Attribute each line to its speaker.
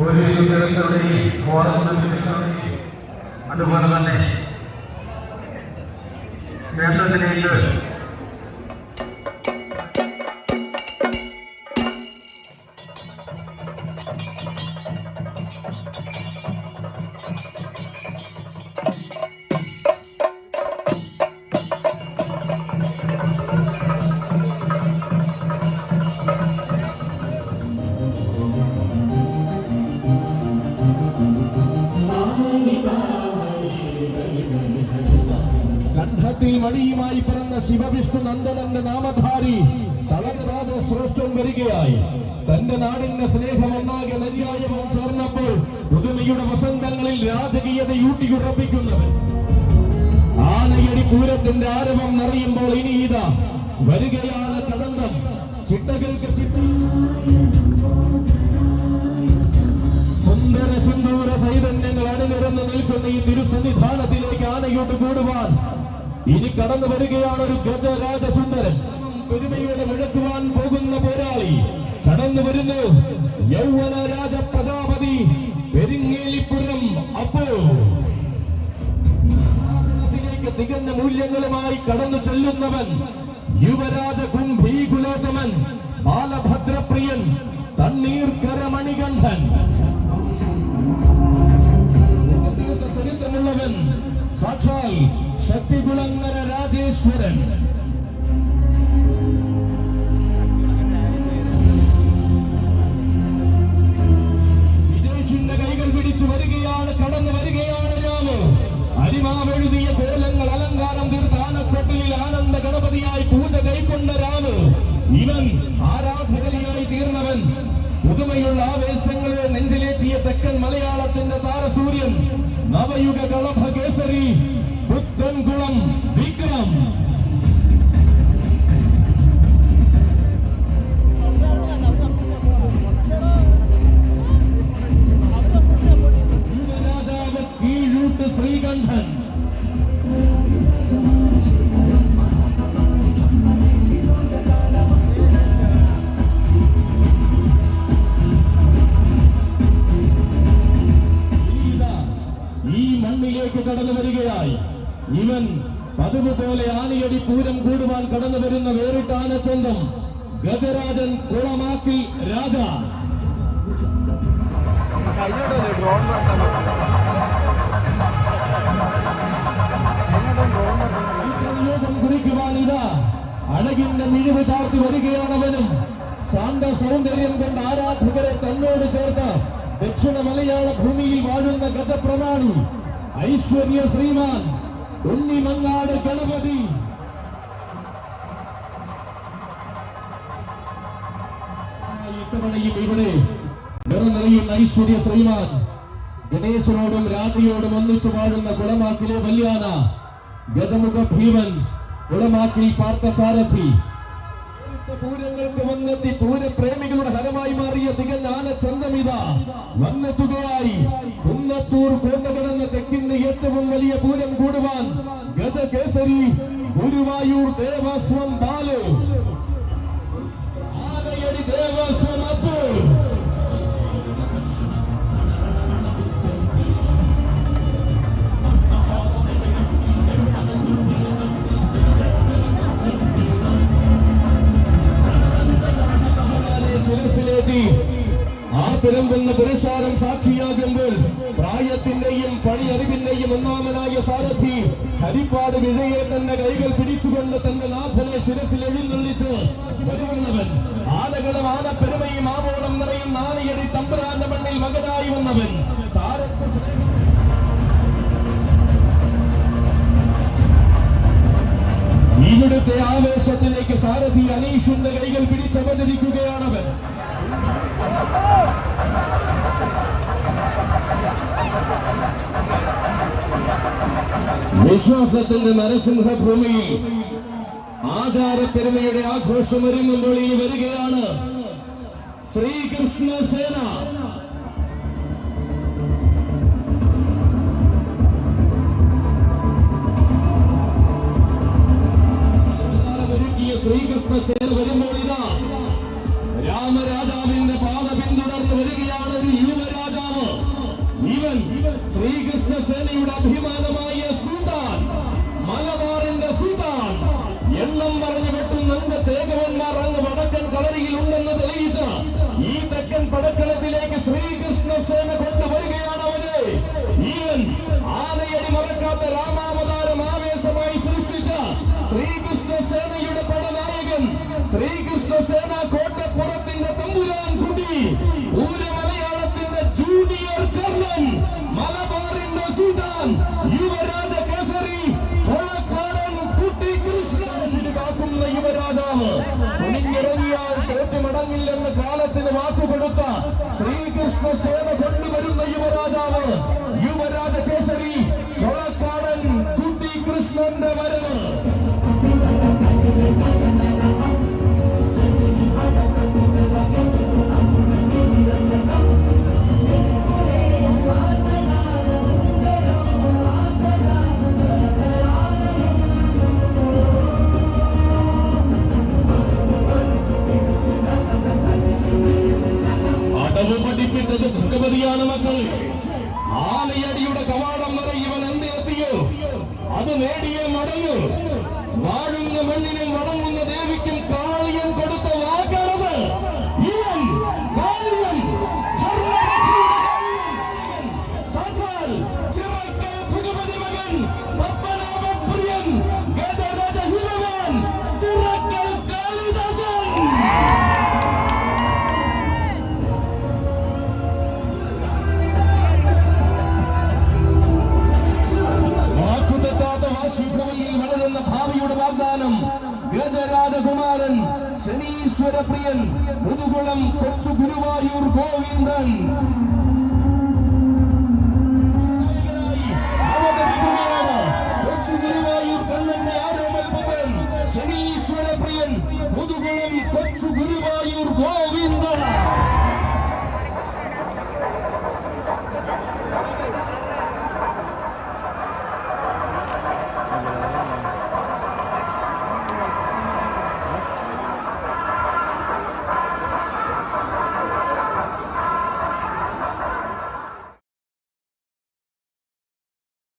Speaker 1: ഉദ്യോഗസ്ഥരുടെയും ഫോറസ്റ്റ് ഉദ്യോഗസ്ഥരുടെയും അതുപോലെ തന്നെ ക്ഷേത്രത്തിലേക്ക്
Speaker 2: കണ്ഠത്തിൽ പിറന്ന ശിവവിഷ്ണു നന്ദനന്റെ നാമധാരി തളരാതെ ശ്രേഷ്ഠം വരികയായി. തന്റെ നാടിന്റെ സ്നേഹം ഒന്നാകെ നന്യായവും ചേർന്നപ്പോൾ പുതുമയുടെ വസന്തങ്ങളിൽ രാജകീയത ഊട്ടിയുറപ്പിക്കുന്നവൻ ആനയടി പൂരത്തിന്റെ ആരവം നിറയുമ്പോൾ ഇനി ഇതാ വരികയാണ് കടന്തം ചിട്ടകൾക്ക് ചിട്ട സുന്ദര സിന്ദൂര ചൈതന്യങ്ങൾ അണിനിരന്ന് നിൽക്കുന്ന ഈ തിരുസന്നിധാനത്തിലേക്ക് ആനയോട്ട് കൂടുവാൻ ഇനി കടന്നു വരികയാണ് ഒരു ഗജരാജസുന്ദരൻ പെരുമയോടെ വിളക്കുവാൻ പോകുന്ന പോരാളി. കടന്നു വരുന്നു. യൗവന രാജ പ്രജാപതി പെരിങ്ങേലിപ്പുരം അപ്പോ തികഞ്ഞ മൂല്യങ്ങളുമായി കടന്നു ചെല്ലുന്നവൻ യുവരാജ കുംഭീകുലോത്തമൻ ബാലഭദ്രപ്രിയൻ തണ്ണീർ കരമണികണ്ഠൻ. ചരിത്രമുള്ളവൻ സാക്ഷാൽ ശക്തികുളങ്ങര രാജേശ്വരൻ. വിജയിച്ചിന്റെ കൈകൾ പിടിച്ചു വരികയാണ് കടന്നു വരികയാണ് രാമ. അരിമാവെഴുതിയ കോലങ്ങൾ അലങ്കാരം തീർത്ത ആനക്കൊട്ടിലിൽ ആനന്ദ ഗണപതിയായി പൂജ കൈക്കൊണ്ട രാമ. ഇവൻ ആരാധകലിയായി തീർന്നവൻ. പുതുമയുള്ള ആവേശങ്ങളെ നെഞ്ചിലേറ്റിയ തെക്കൻ മലയാളത്തിന്റെ താരസൂര്യൻ. നവയുഗ കളഭ കേസരി പുത്തൻകുളം വിക്രം. ശ്രീകണ്ഠൻ. ഈ മണ്ണിലേക്ക് കടന്നു വരികയായി. ഇവൻ പതിവ് പോലെ ആനയടി പൂരം കൂടുവാൻ കടന്നു വരുന്ന വേറിട്ട ആനച്ചന്തം ഗജരാജൻ കുളമാക്കി രാജ. യോഗം കുറിക്കുവാൻ ഇതാ. അഴകിന്റെ മിഴിവ് ചാർത്തി വരികയാണവനും ശാന്ത സൗന്ദര്യം കൊണ്ട് ആരാധകരെ തന്നോട് ചേർത്ത് ദക്ഷിണ മലയാള ഭൂമിയിൽ വാഴുന്ന ഗതപ്രമാണി ഐശ്വര്യ ശ്രീമാൻ. ഉണ്ണിമങ്ങാട് ഗണപതി. ഇത്തവണയും ഇവിടെ നിറനിറയുന്ന ഐശ്വര്യ ശ്രീമാൻ ഗണേശനോടും രാത്രിയോടും ഒന്നിച്ചു വാഴുന്ന കുളമാക്കിലെ വല്യാന ഗജമുഖ ഭീമൻ കുളമാക്കിൽ പാർത്ഥസാരഥി. പൂരങ്ങൾക്ക് വന്നെത്തി പൂരപ്രേമികളുടെ ഹരമായി മാറിയ തികഞ്ഞ ആനച്ചന്തമിത വന്നെത്തുകയായി. കുന്നത്തൂർ കൊണ്ടുകിടന്ന തെക്കിന്റെ ഏറ്റവും വലിയ പൂരം കൂടുവാൻ ഗജകേസരി ഗുരുവായൂർ ദേവസ്വം ബാലു ആനയടി ദേവസ്വം ആർത്തിരമ്പുന്ന പുരസ്കാരം സാക്ഷിയാകുമ്പോൾ പ്രായത്തിന്റെയും പണിയറിവിന്റെയും ഒന്നാമനായ സാരഥി ഹരിപ്പാട് വിജയെ തന്റെ കൈകൾ പിടിച്ചുകൊണ്ട് തന്റെ നാഥനെ ശിരസിൽ എഴുന്നള്ളിച്ച് വരുന്നവൻ. ആനകളും ആനപ്പെരുമയും ആവോളം നിറയും നാണയടി തമ്പുരാന്റെ മണ്ണിൽ മകനായി വന്നവൻ. ഇവിടുത്തെ ആവേശത്തിലേക്ക് സാരഥി അനീഷിന്റെ കൈകൾ പിടിച്ചവതരിക്കുകയാണവൻ. വിശ്വാസത്തിന്റെ നരസിംഹ ഭൂമിയിൽ ആചാരപ്പെരുമയുടെ ആഘോഷം ഒരുങ്ങുമ്പോൾ ഇനി വരികയാണ്. ശ്രീകൃഷ്ണ സേന. ശ്രീകൃഷ്ണ സേന വരുമ്പോൾ ഇതാ. രാമരാജാവിന്റെ പാത പിന്തുടർന്ന് വരികയാണ് ഒരു യുവരാജാവ്. ഇവൻ ശ്രീകൃഷ്ണ സേനയുടെ അഭിമാനമായ ശ്രീകൃഷ്ണ സേന കോട്ടപ്പുറത്തിന്റെ തമ്പുരാൻ കുടി പൂര ജൂനിയർ കർണൻ മലബാറിന്റെ സുതാൻ യുവരാജ കേസരി കൊളക്കാരൻ കുട്ടി കൃഷ്ണ. കാക്കുന്ന യുവരാജാവ് തുണിഞ്ഞിറങ്ങിയാൽ തോറ്റ് മടങ്ങില്ലെന്ന് കാലത്തിന് വാക്കുകൊടുത്ത ശ്രീകൃഷ്ണ സേന കൊണ്ടുവരുന്ന യുവരാജാവ് യുവരാജ കേസരി. ഗജരാജകുമാരൻ ശനീശ്വര പ്രിയൻ മുതുകുളം കൊച്ചു ഗുരുവായൂർ ഗോവിന്ദൻ. കൊച്ചു കണ്ണന്റെ ശനീശ്വര പ്രിയൻ മുതുകുളം കൊച്ചു ഗുരുവായൂർ ഗോവിന്ദൻ.